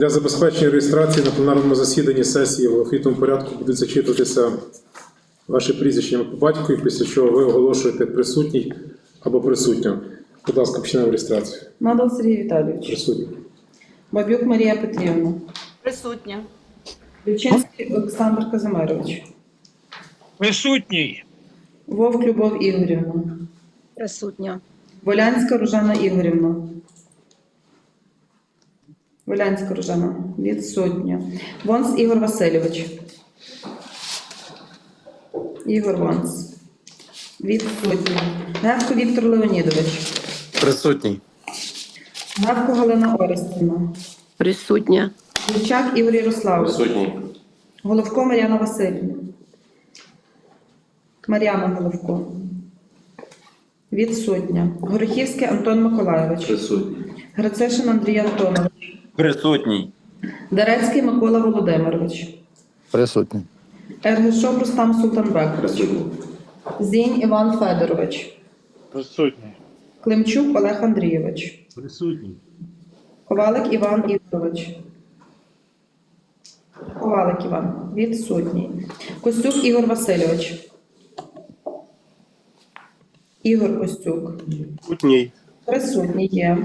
Для забезпечення реєстрації на пленарному засіданні сесії в алфавітному порядку будуть зачитуватися ваші прізвища по батькові, після чого ви оголошуєте присутній або присутню. Будь ласка, починаємо реєстрацію. Надал Сергій Віталійович. Присутній. Бабюк Марія Петрівна. Присутня. Ключинський Олександр Казимирович. Присутній. Вовк Любов Ігорівна. Присутня. Волянська Ружана Ігорівна. Волянська Ружана. Відсутня. Вонс Ігор Васильович. Ігор Вонс. Відсутній. Гевко Віктор Леонідович. Присутній. Гевко Галина Орестівна. Присутня. Гучак Ігор Ярославович. Присутній. Головко Мар'яна Васильівна. Мар'яна Головко. Відсутня. Горохівський Антон Миколайович. Присутній. Грицишин Андрій Антонович. Присутній. Дарецький Микола Володимирович. Присутній. Ергешов Рустам Султанбекович. Зінь Іван Федорович. Присутній. Климчук Олег Андрійович. Присутній. Ковалик Іван Ігорович. Ковалик Іван. Відсутній. Костюк Ігор Васильович. Ігор Костюк. Присутній. Присутній є.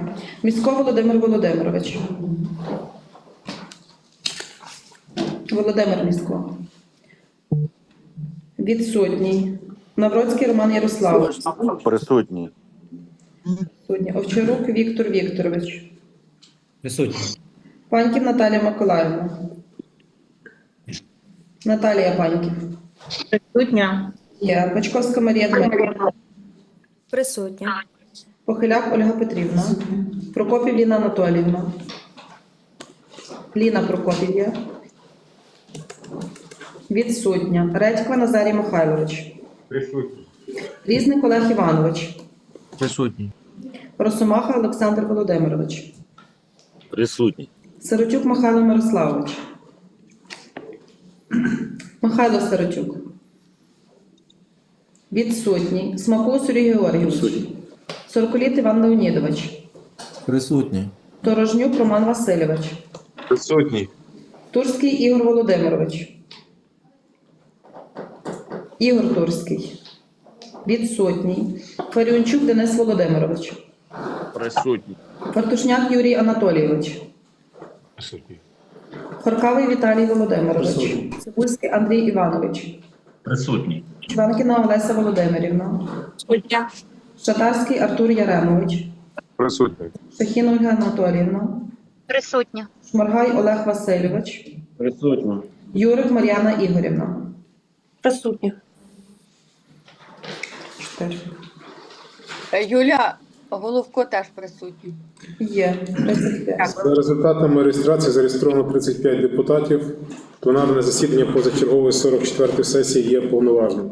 Місько Володимир Володимирович. Володимир Місько. Відсутній. Навроцький Роман Ярославович. Присутній. Відсутній. Овчарук Віктор Вікторович. Присутній. Паньків Наталія Миколаївна. Наталія Паньків. Присутня. Є. Бачковська Марія Дмитрівна. Присутня. Похиляк Ольга Петрівна. Прокопів Ліна Анатоліївна. Ліна Прокопів є. Відсутня. Редьква Назарій Михайлович. Присутній. Різник Олег Іванович. Присутній. Росомаха Олександр Володимирович. Присутній. Сиротюк Михайло Мирославович. Михайло Сиротюк. Відсутній. Смакул Сергій Георгійович. Присутній. Сороколіт Іван Леонідович. Присутні. Торожнюк Роман Васильович. Присутній. Турський Ігор Володимирович. Ігор Турський. Відсутній. Фаріончук Денис Володимирович. Присутній. Фартушняк Юрій Анатолійович. Присутній. Хоркавий Віталій Володимирович. Цибульський Андрій Іванович. Присутній. Чванкіна Олеся Володимирівна. Присутня. Шатарський Артур Яремович. Присутній. Шахін Ольга Анатоліївна. Присутня. Шморгай Олег Васильович. Присутній. Юрик Мар'яна Ігорівна. Присутня. Чотири. Е, Юля Головко теж присутній. Є. 35. За результатами реєстрації зареєстровано 35 депутатів. Пленарне засідання позачергової 44-ї сесії є повноважним.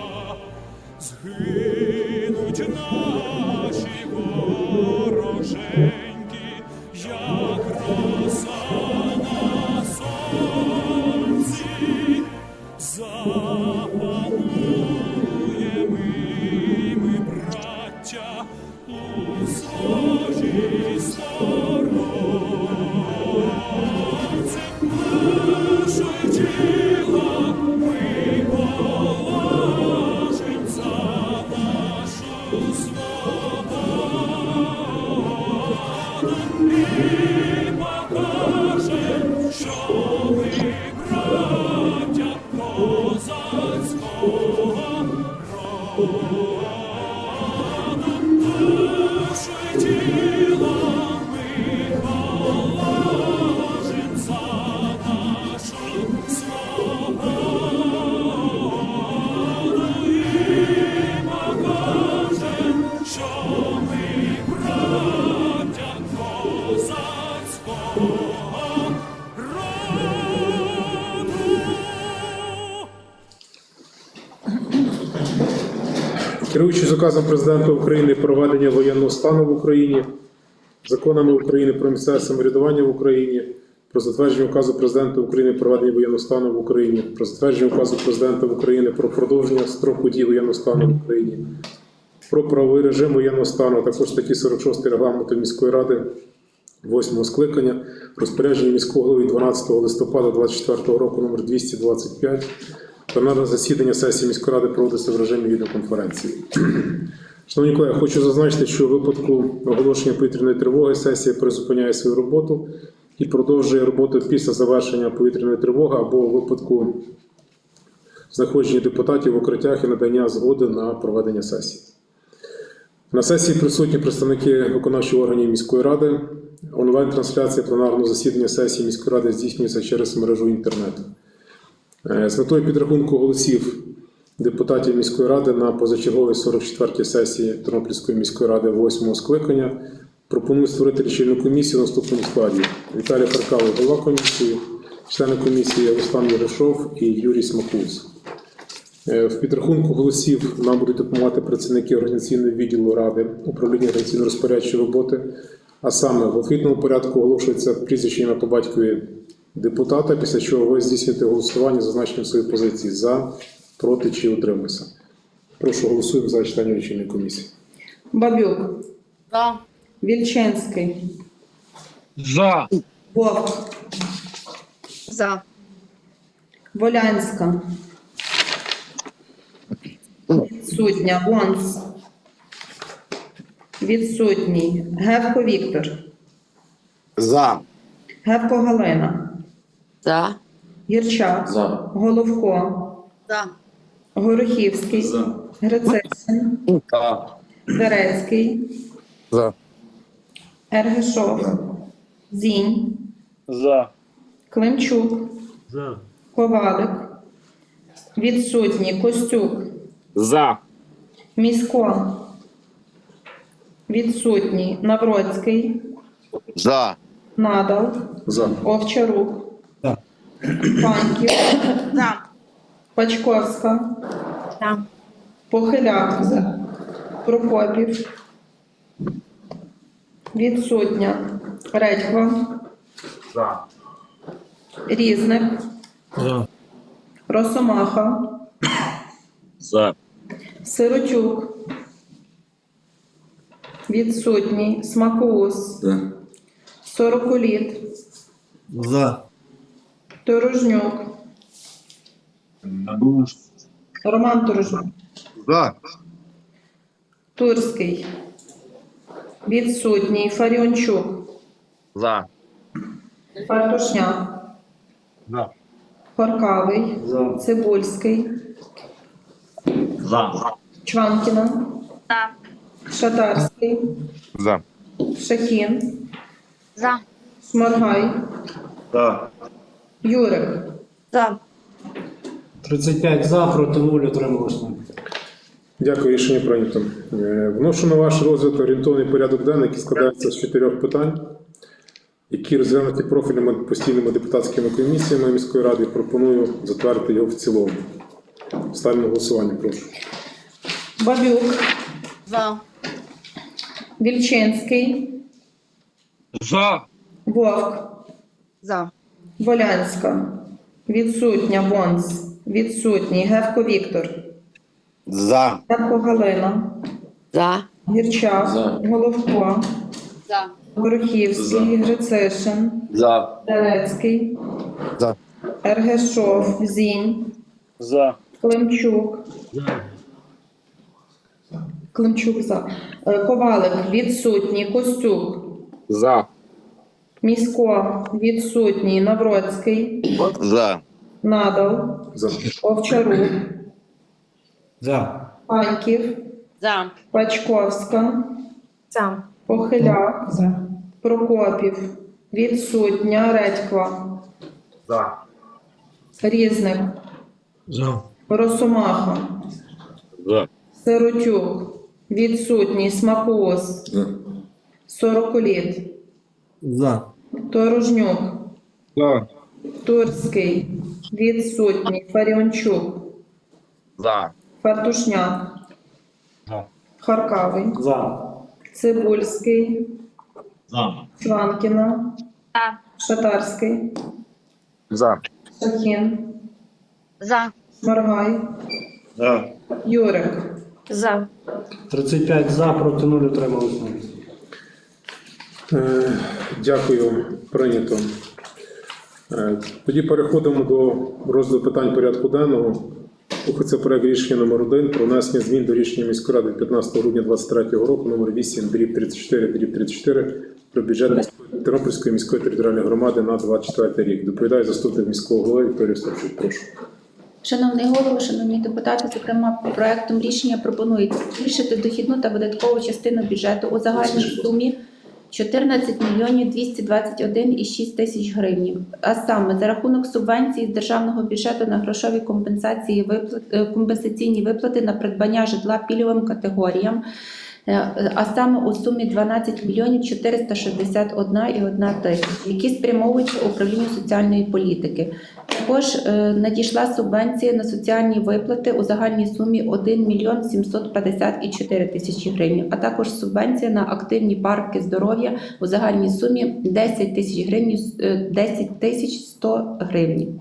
oh. Указом Президента України про введення воєнного стану в Україні, законами України про місцеве самоврядування в Україні, про затвердження указу Президента України про введення воєнного стану в Україні, про затвердження указу Президента України про продовження строку дії воєнного стану в Україні, про правовий режим воєнного стану, а також статті 46 регламенту міської ради восьмого скликання, розпорядження міського голови 12 листопада 2024 року номер 225. Пленарне засідання сесії міської ради проводиться в режимі відеоконференції. Шановні колеги, хочу зазначити, що у випадку оголошення повітряної тривоги сесія призупиняє свою роботу і продовжує роботу після завершення повітряної тривоги або у випадку знаходження депутатів в укриттях і надання згоди на проведення сесії. На сесії присутні представники виконавчих органів міської ради. Онлайн-трансляція пленарного засідання сесії міської ради здійснюється через мережу інтернету. Е, З метою підрахунку голосів депутатів міської ради на позачерговій 44-й сесії Тернопільської міської ради 8 скликання пропоную створити лічильну комісію в наступному складі: Віталій Харкавий, голова комісії, члени комісії Руслан Єришов і Юрій Смакус. Е, В підрахунку голосів нам будуть допомагати працівники організаційного відділу ради управління організаційно-розпорядчої роботи. А саме в алфавітному порядку оголошується прізвище ім'я по батькові депутата, після чого ви здійснюєте голосування за зазначенням своєї позиції за, проти чи утримуйся. Прошу голосуємо за читання лічильної комісії. Бабюк, За. Вільченський, За. Вовк, За. Волянська, відсутня, Вонс, відсутній, Гевко Віктор, За. Гевко Галина, За. Гірчак, Головко, За. Горохівський, Грицишин, За. Дерецький, За. Ергешов, Зінь, За. Климчук, Ковалик, відсутні, Костюк, За. Місько, відсутній, Навроцький, За. Надал, За. Овчарук, Паньків, За. Пачковська, За. Похиляк, Прокопів, відсутня, Редьква, За. Різник, Росомаха, За. Сиротюк, відсутній, Смакоус, Сорокуліт, За. Торожнюк, Роман Торожнюк, За. Турський, відсутній, Фаріончук, За. Фартушняк, За. Хоркавий, Цибульський, За. Чванкіна, За. Шатарський, За. Шахін, За. Шморгай, За. Юрик. За. 35 за, проти 0, утрималось 0. Дякую, рішення прийнято. Е, Вношу на ваш розгляд орієнтовний порядок денний, який складається з чотирьох питань, які розглянуті профільними постійними депутатськими комісіями міської ради. Пропоную затвердити його в цілому. Ставимо на голосування, прошу. Бабюк, За. Вільчинський, За. Вовк, За. Волянська, відсутня, Вонс, відсутній, Гевко Віктор, За. Гевко Галина, За. Гірчак, Головко, За. Горохівський, Грицишин, За. Дерецький, За. Ергешов, Зінь, За. Климчук. Климчук за. Е, Ковалик відсутній, Костюк, За. Місько відсутній, Навроцький, За. Надал, За. Овчарук, За. Паньків, За. Пачковська, За. Похиляк, Прокопів, відсутня, Редьква, За. Різник, За. Росомаха, За. Сиротюк, відсутній, Смакоус, Сороколіт, За. Торожнюк, За. Турський, відсутній, Фаріончук, За. Фартушняк, Харкавий, За. Цибульський, За. Сванкіна, За. Шатарський, За. Шахін, За. Маргай, За. Юрик. За. 35 за, проти 0 утримались. Е, Дякую, прийнято. Е, Тоді переходимо до розгляду питань порядку денного. Це проект рішення номер 1 про внесення змін до рішення міської ради 15 грудня 2023 року номер 8 дріб 34 дріб 34 про бюджет Тернопільської міської територіальної громади на 24 рік. Доповідає заступник міського голови Вікторія Ставчук. Прошу. Шановний голово, шановні депутати, зокрема, проектом рішення пропонується збільшити дохідну та видаткову частину бюджету у загальній сумі 14 мільйонів 221,6 тисяч гривень. А саме за рахунок субвенції з державного бюджету на грошові компенсації виплат, е, компенсаційні виплати на придбання житла пільговим категоріям. Е, А саме у сумі 12 мільйонів 461,1 тисяч, які спрямовуються управлінню соціальної політики. Також е, надійшла субвенція на соціальні виплати у загальній сумі 1 мільйон 754 тисячі гривень, а також субвенція на активні парки здоров'я у загальній сумі 10 тисяч гривень, е, 10 тисяч 100 гривень.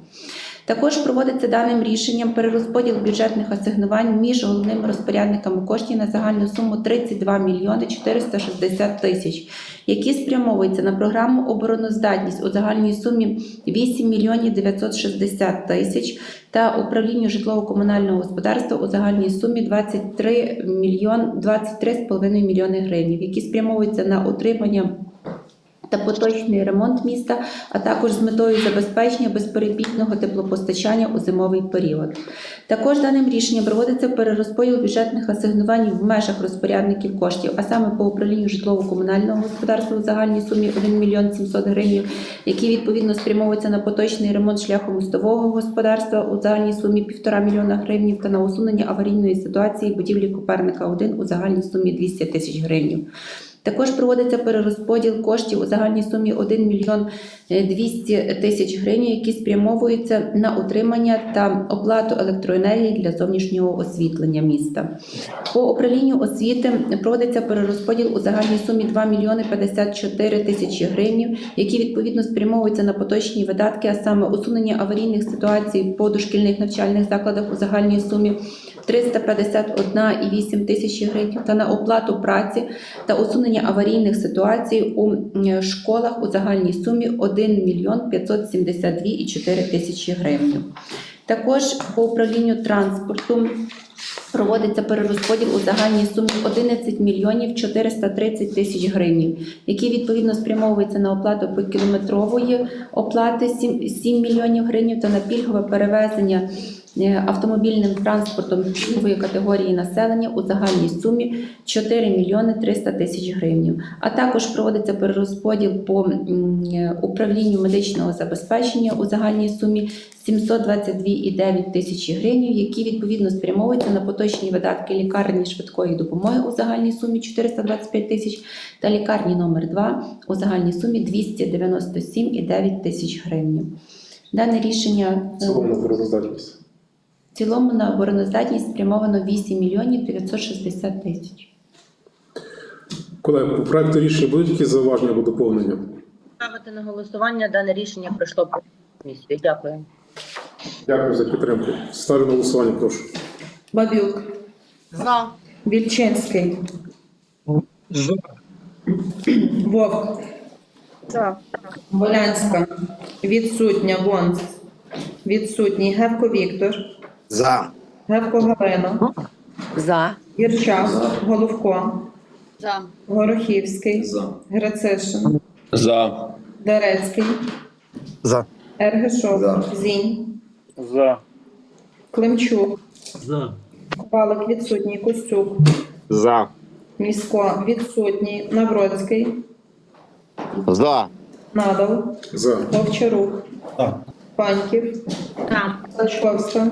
Також проводиться даним рішенням перерозподіл бюджетних асигнувань між головними розпорядниками коштів на загальну суму 32 мільйони 460 тисяч, які спрямовуються на програму обороноздатність у загальній сумі 8 мільйонів 960 тисяч та управлінню житлово-комунального господарства у загальній сумі 23 мільйон 23,5 мільйони гривень, які спрямовуються на утримання та поточний ремонт міста, а також з метою забезпечення безперебійного теплопостачання у зимовий період. Також даним рішенням проводиться перерозподіл бюджетних асигнувань в межах розпорядників коштів, а саме по управлінню житлово-комунального господарства у загальній сумі 1 мільйон 700 гривень, які відповідно спрямовуються на поточний ремонт шляхом мостового господарства у загальній сумі 1,5 мільйона гривень та на усунення аварійної ситуації будівлі Коперника 1 у загальній сумі 200 тисяч гривень. Також проводиться перерозподіл коштів у загальній сумі 1 мільйон е, 200 тисяч гривень, які спрямовуються на утримання та оплату електроенергії для зовнішнього освітлення міста. По управлінню освіти проводиться перерозподіл у загальній сумі 2 мільйони 54 тисячі гривень, які відповідно спрямовуються на поточні видатки, а саме усунення аварійних ситуацій по дошкільних навчальних закладах у загальній сумі 351,8 тисячі гривень та на оплату праці та усунення аварійних ситуацій у школах у загальній сумі 1 мільйон 572,4 тисячі гривень. Також по управлінню транспорту проводиться перерозподіл у загальній сумі 11 мільйонів 430 тисяч гривень, які відповідно спрямовуються на оплату покілометрової оплати 7, 7 мільйонів гривень та на пільгове перевезення автомобільним транспортом пільгової категорії населення у загальній сумі 4 мільйони 300 тисяч гривень. А також проводиться перерозподіл по е, управлінню медичного забезпечення у загальній сумі 722,9 тисячі гривень, які відповідно спрямовуються на поточні видатки лікарні швидкої допомоги у загальній сумі 425 тисяч та лікарні номер 2 у загальній сумі 297,9 тисяч гривень. Дане рішення В цілому на обороноздатність спрямовано 8 мільйонів 960 тисяч. Колеги, по проекту рішення будуть якісь зауваження або доповнення? Ставити на голосування дане рішення пройшло по комісію. Дякую. Дякую за підтримку. Ставлю на голосування, прошу. Бабюк, За. Вільчинський, За. Вовк, За. Волянська, відсутня Вонс, відсутній Гевко Віктор, За. Гевко Галина, За. Гірчак, Головко, За. Горохівський, Грацишин, За. Дерецький, За. Ергешов, Зінь, За. Климчук, За. Палик відсутній, Костюк, За. Місько відсутній, Навроцький, За. Надал, За. Вовчарук, За. Паньків, За. Сачковська,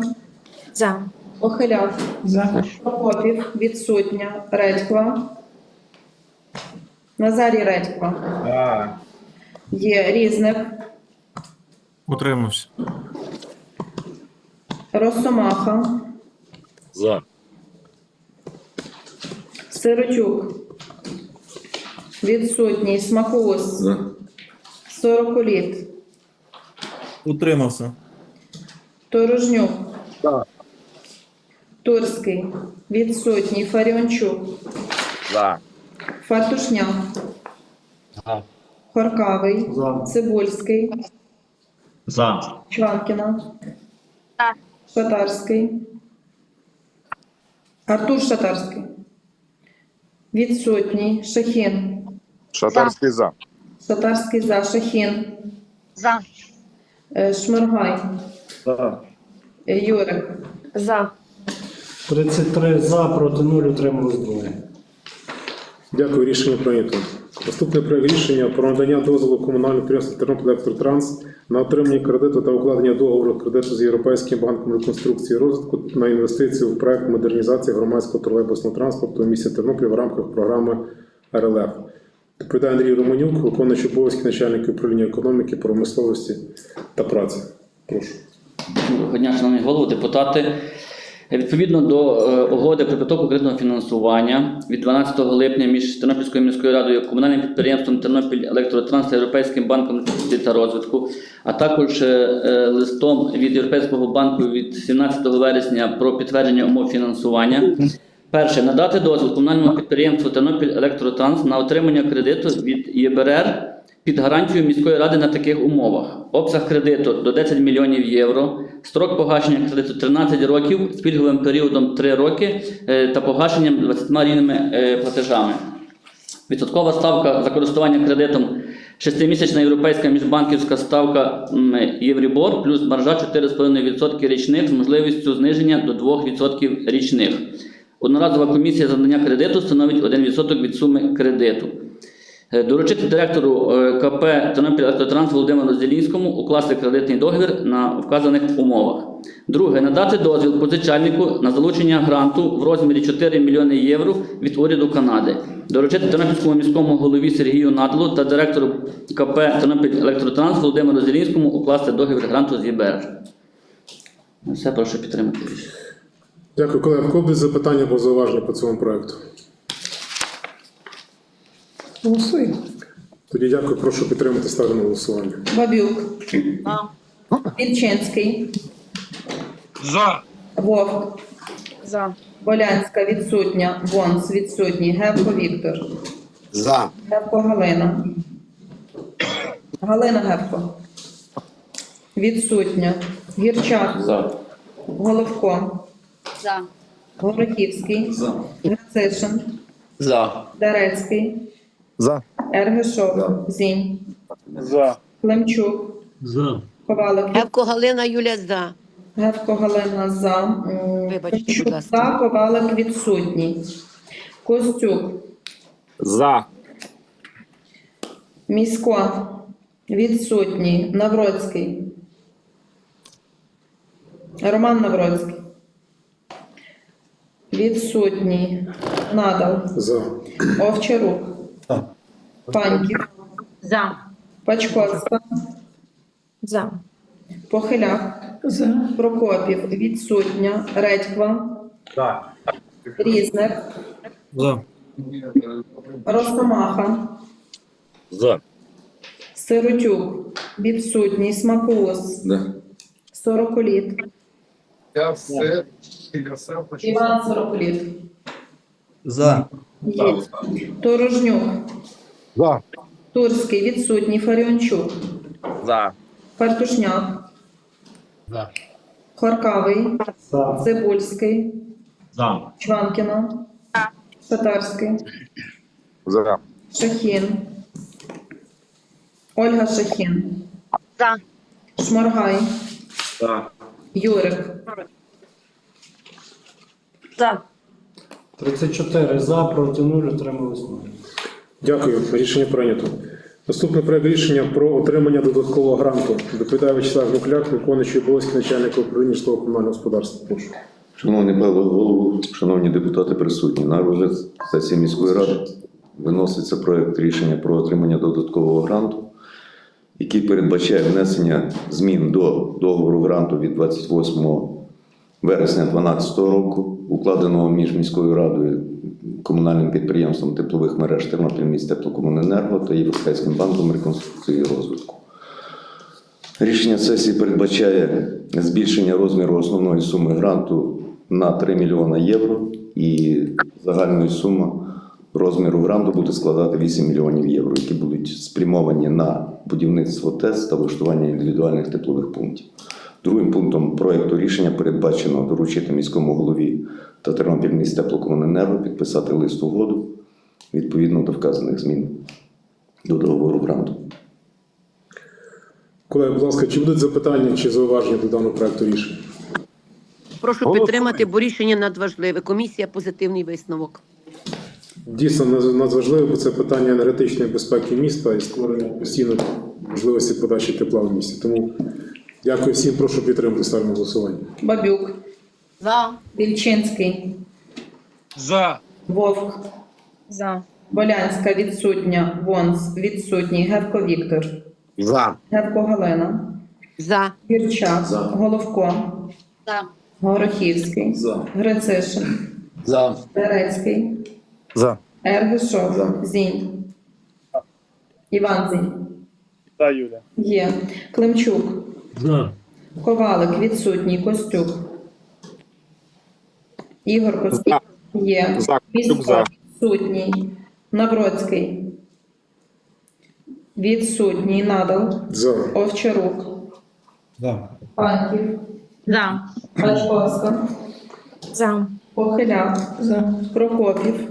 За. Охиляк, За. Прокопів, відсутня, Редьква, Назарій Редьква, За. є Різник, Утримався. Росомаха, За. Сиротюк. Відсутній. Смакоус. Сороколіт. Утримався. Торожнюк. Турський. Відсутній. Фаріончук. За. Фартушняк. Хоркавий. За. Цибульський. За. Чванкіна. За. Шатарський. Артур Шатарський. Відсутній. Шахін. Шатарський за. Шатарський за. Шахін. За. Е, Шмиргай. За. Е, Юрик. За. 33 за, проти 0, утримались двоє. Дякую, рішення прийнято. Наступний проект рішення про надання дозволу комунального підприємства Тернопіль Електротранс на отримання кредиту та укладення договору кредиту з Європейським банком реконструкції і розвитку на інвестиції в проект модернізації громадського тролейбусного транспорту в місті Тернопіль в рамках програми РЛФ. Доповідає Андрій Романюк, виконуючий обов'язки начальника управління економіки, промисловості та праці. Прошу. Доброго дня, шановні голови, депутати. Відповідно до е, угоди про підготовку кредитного фінансування від 12 липня між Тернопільською міською радою, комунальним підприємством Тернопіль Електротранс та Європейським банком та розвитку, а також е, е, листом від Європейського банку від 17 вересня про підтвердження умов фінансування. Перше, надати дозвіл комунальному підприємству Тернопіль Електротранс на отримання кредиту від ЄБРР під гарантію міської ради на таких умовах. Обсяг кредиту до 10 мільйонів євро, строк погашення кредиту 13 років з пільговим періодом 3 роки е, та погашенням 20 рівними е, платежами. Відсоткова ставка за користування кредитом шестимісячна європейська міжбанківська ставка Єврібор плюс маржа 4,5% річних з можливістю зниження до 2% річних. Одноразова комісія за надання кредиту становить 1% від суми кредиту. Е, Доручити директору е, КП Тернопіль Електротранс Володимиру Зелінському укласти кредитний договір на вказаних умовах. Друге, надати дозвіл позичальнику на залучення гранту в розмірі 4 мільйони євро від уряду Канади. Доручити Тернопільському міському голові Сергію Надлу та директору КП Тернопіль Електротранс Володимиру Зелінському укласти договір гранту з ЄБР. Все прошу підтримати. Дякую, колеги. В кого запитання або зауваження по цьому проекту? Голосуй. Тоді дякую, прошу підтримати ставлю на голосування. Бабюк. Вільчинський. За. Вовк. За. Болянська відсутня. Вонс відсутній. Гевко Віктор. За. Гевко Галина. Галина Гевко. Відсутня. Гірчак. За. Головко. За. Горохівський. Грицишин. За. Дарецький. За. Ергешов. Зінь. За. Климчук. За. Ковалик. Гевко Галина Юля за. Гевко Галина за. Вибачте, Климчук будь ласка. За. Ковалик відсутній. Костюк. За. Місько. Відсутній. Навроцький. Роман Навроцький. Відсутній. Надал. За. Овчарук. Паньків. За. Пачковська. За. Похиляк. Прокопів. Відсутня. Редьква. За. Різник. За. Росомаха. За. Сиротюк. Відсутній. Смакоус. Сороколіт. Іван Сороколіт. За. Є. Торожнюк. За. Турський. Відсутній. Фаріончук. За. Фартушняк. Хоркавий. За. Цибульський. За. Чванкіна. Шатарський. За. Шахін. Ольга Шахін. За. Шморгай. За. Юрик. За. 34 за, проти 0, утримались 0. Дякую, рішення прийнято. Наступний проект рішення про отримання додаткового гранту. Доповідає Вячеслав Микляк, виконуючий обов'язки начальника управління комунального господарства. Прошу. Шановний Павло Голову, шановні депутати присутні, на розгляд сесії міської ради виноситься проект рішення про отримання додаткового гранту, який передбачає внесення змін до договору гранту від 28 вересня 2012 року, укладеного між міською радою, комунальним підприємством теплових мереж Тернопіль міст теплокомуненерго та Європейським банком реконструкції і розвитку. Рішення сесії передбачає збільшення розміру основної суми гранту на 3 мільйона євро і загальною сума розміру гранту буде складати 8 мільйонів євро, які будуть спрямовані на будівництво ТЕС та влаштування індивідуальних теплових пунктів. Другим пунктом проекту рішення передбачено доручити міському голові та Тернопіль міст теплокомуненерго підписати лист угоду відповідно до вказаних змін до договору гранту. Колеги, будь ласка, чи будуть запитання чи зауваження до даного проекту рішення? Прошу Голосуємо. підтримати, бо рішення надважливе. Комісія позитивний висновок. Дійсно надважливо, бо це питання енергетичної безпеки міста і створення постійно можливості подачі тепла в місті. Тому дякую всім, прошу підтримати ставимо голосування. Бабюк, За. Вільчинський, За. Вовк, За. Болянська відсутня, Вонс відсутній, Гевко Віктор, За. Гевко Галина, За. Гірчак, Головко, За. Горохівський, За. Грицишин, За. Терецький, За. Ергешов, Зінь, Іван Зінь. За, Юля. Є. Климчук, За. Ковалик відсутній, Костюк. Ігор Костюк. Є. За. Місько За. відсутній. Навроцький. Відсутній. Надал. За. Овчарук. За. Панків. За. Бачковська. За. Похиляк. Прокопів.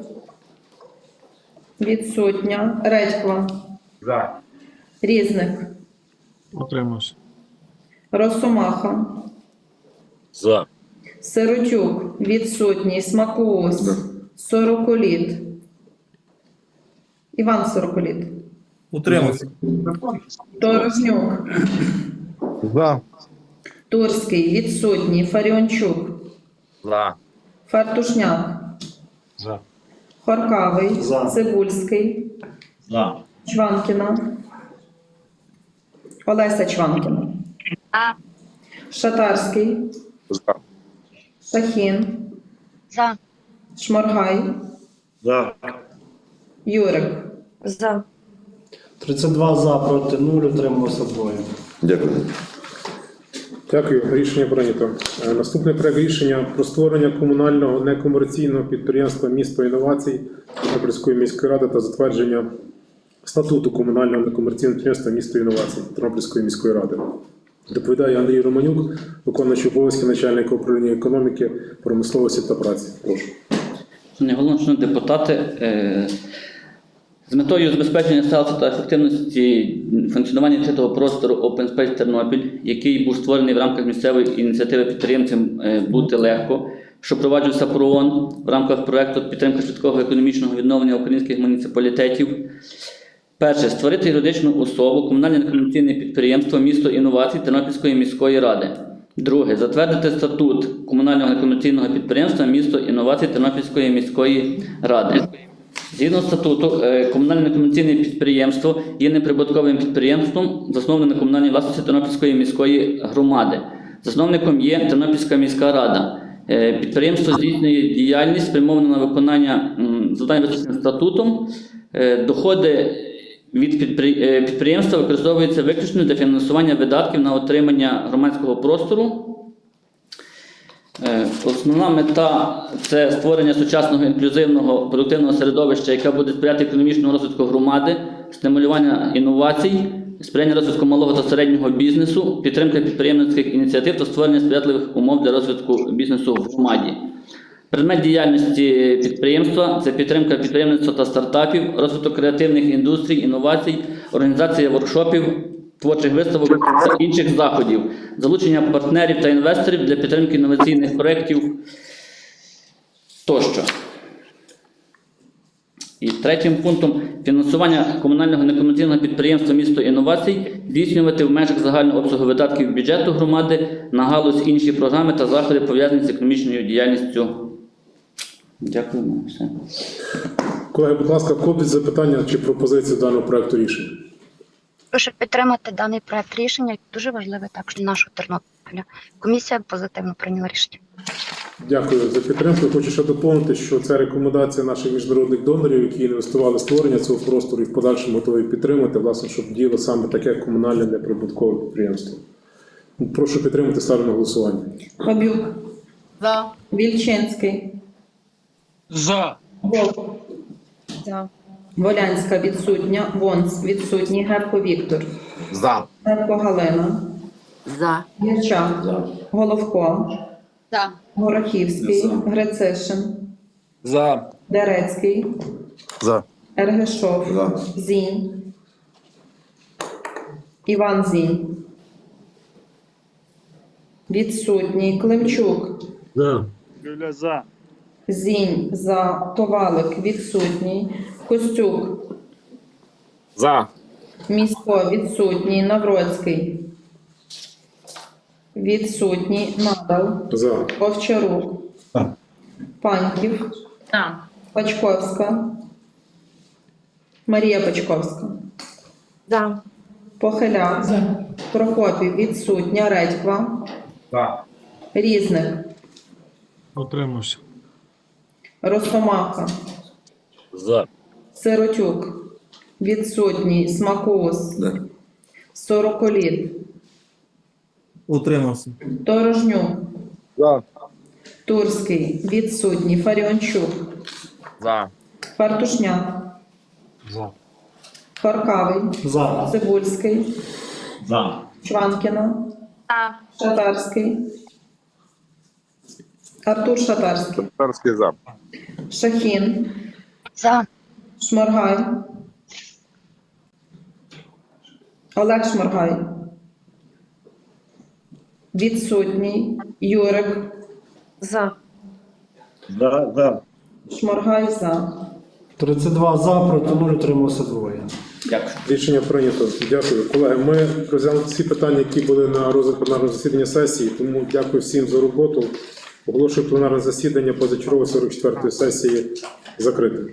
Відсутня. Редьква. За. Різник. Утримався. Росомаха. За. Сиротюк. Відсутній. Смакоус. Сороколіт. Іван Сороколіт. Утримався. Торожнюк. За. Турський. Відсутній. Фаріончук. За. Фартушняк. За. Хоркавий. За. Цибульський. За. Чванкіна. Олеся Чванкіна. А. Шатарський. За. Шахін. За. Шморгай. За. Юрик. За. 32 за, проти 0, утримався двоє. Дякую. Дякую, рішення прийнято. Е, Наступний проект рішення про створення комунального некомерційного підприємства місто інновацій Тернопільської міської ради та затвердження статуту комунального некомерційного підприємства місто інновацій Тернопільської міської ради. Доповідає Андрій Романюк, виконуючий обов'язки начальника управління економіки, промисловості та праці. Прошу. Шановні депутати, е, з метою забезпечення сталості та ефективності функціонування відкритого простору Open Space Тернопіль, який був створений в рамках місцевої ініціативи підприємцям е, бути легко, що впроваджувався ПРООН в рамках проекту підтримки швидкого економічного відновлення українських муніципалітетів. Перше створити юридичну особу, комунальне некомерційне підприємство місто інновацій Тернопільської міської ради. Друге затвердити статут комунального некомерційного підприємства місто інновацій Тернопільської міської ради. Згідно статуту, е, комунальне некомерційне підприємство є неприбутковим підприємством, засноване на комунальній власності Тернопільської міської громади. Засновником є Тернопільська міська рада. Е, Підприємство здійснює діяльність, спрямовану на виконання завдань визначених статутом. Е, Доходи від е, підприємства використовуються виключно для фінансування видатків на отримання громадського простору. Е, Основна мета це створення сучасного інклюзивного продуктивного середовища, яке буде сприяти економічному розвитку громади, стимулювання інновацій, сприяння розвитку малого та середнього бізнесу, підтримка підприємницьких ініціатив та створення сприятливих умов для розвитку бізнесу в громаді. Предмет діяльності підприємства це підтримка підприємництва та стартапів, розвиток креативних індустрій, інновацій, організація воркшопів, творчих виставок та інших заходів, залучення партнерів та інвесторів для підтримки інноваційних проєктів тощо. І третім пунктом фінансування комунального некомерційного підприємства місто інновацій здійснювати в межах загального обсягу видатків бюджету громади на галузь інші програми та заходи пов'язані з економічною діяльністю. Дякую. ну, Все. Колеги, будь ласка, копіть запитання чи пропозиції даного проекту рішення. Прошу підтримати даний проект рішення, дуже важливий також для нашого Тернополя. Тернополя. Комісія позитивно прийняла рішення. Дякую за підтримку. Хочу ще доповнити, що це рекомендація наших міжнародних донорів, які інвестували в створення цього простору і в подальшому готові підтримати, власне, щоб діяло саме таке комунальне неприбуткове підприємство. Прошу підтримати, ставлю на голосування. Бабюк, За. Вільчинський, За. За. Волянська відсутня, Вонс відсутній, Гевко Віктор, За. Гевко Галина, За. Гірчак, Головко, За. Горохівський, Грицишин, За. Дерецький, За. Ергешов, Зінь, Іван Зінь. Відсутній Климчук, За. Юля за. Зінь за Товалик відсутній, Костюк, За. Місько відсутній, Навроцький. Відсутній, Надал, За. Овчарук, За. Паньків, За. Пачковська, Марія Пачковська, За. Похиляк, Прокопів відсутня, Редьква, За. Різник, Утримався. Росомаха, За. Сиротюк, відсутній, Смакоус, Сороколіт, Утримався. Торожнюк, За. Турський, відсутній, Фаріончук, За. Фартушняк, За. Харкавий, За. Цибульський, За. Чванкіна, За. Шатарський, Артур Шатарський, Царський за. Шахін, За. Шморгай, Олег Шморгай, відсутній, Юрик, За. За. За. Шморгай за. 32 за, проти 0, утрималося двоє. Дякую. Рішення прийнято. Дякую. Колеги, ми розглянули всі питання, які були на розгляд пленарного засідання сесії, тому дякую всім за роботу. Оголошую пленарне засідання позачергової 44-ї сесії закритим.